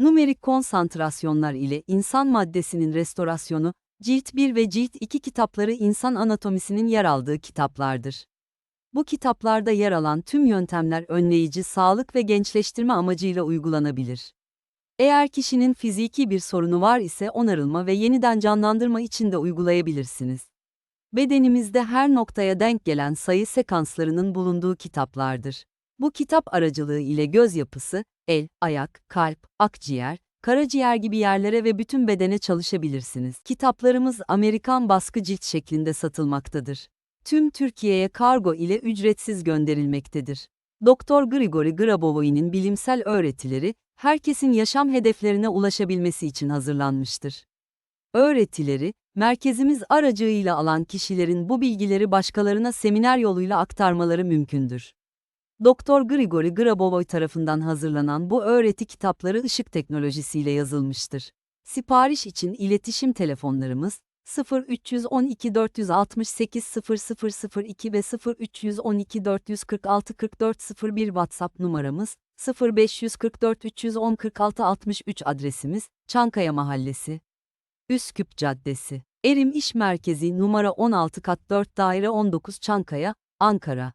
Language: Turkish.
Numerik konsantrasyonlar ile insan maddesinin restorasyonu, Cilt 1 ve Cilt 2 kitapları insan anatomisinin yer aldığı kitaplardır. Bu kitaplarda yer alan tüm yöntemler önleyici sağlık ve gençleştirme amacıyla uygulanabilir. Eğer kişinin fiziki bir sorunu var ise onarılma ve yeniden canlandırma için de uygulayabilirsiniz. Bedenimizde her noktaya denk gelen sayı sekanslarının bulunduğu kitaplardır. Bu kitap aracılığı ile göz yapısı, el, ayak, kalp, akciğer, karaciğer gibi yerlere ve bütün bedene çalışabilirsiniz. Kitaplarımız Amerikan baskı cilt şeklinde satılmaktadır. Tüm Türkiye'ye kargo ile ücretsiz gönderilmektedir. Doktor Grigori Grabovoy'nin bilimsel öğretileri, herkesin yaşam hedeflerine ulaşabilmesi için hazırlanmıştır. Öğretileri, merkezimiz aracılığıyla alan kişilerin bu bilgileri başkalarına seminer yoluyla aktarmaları mümkündür. Doktor Grigori Grabovoy tarafından hazırlanan bu öğreti kitapları ışık teknolojisiyle yazılmıştır. Sipariş için iletişim telefonlarımız 0312 468 0002 ve 0312 446 44 01 WhatsApp numaramız 0544 310 46 63 adresimiz Çankaya Mahallesi Üsküp Caddesi Erim İş Merkezi numara 16 kat 4 daire 19 Çankaya, Ankara